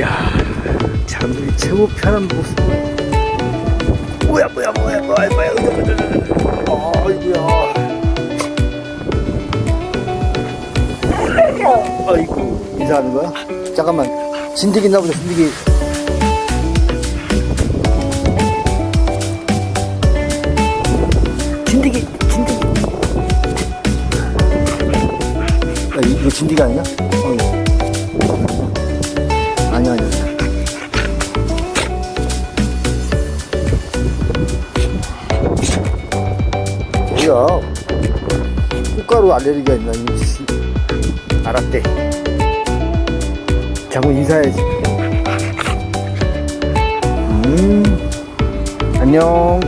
야, 사람들이 최고 편한 모습. 뭐야, 뭐야, 뭐야, 뭐야, 뭐야, 아이고야. 아이고, 인사하는 거야? 잠깐만. 진드기 있나 보자, 진드기. 진드기, 진드기. 야, 이- 이거 진드기 아니냐? 어, 뭐야? 꽃가루 알레르기가 있나? 이 씨. 알았대. 자꾸 인사해야지. 음, 안녕.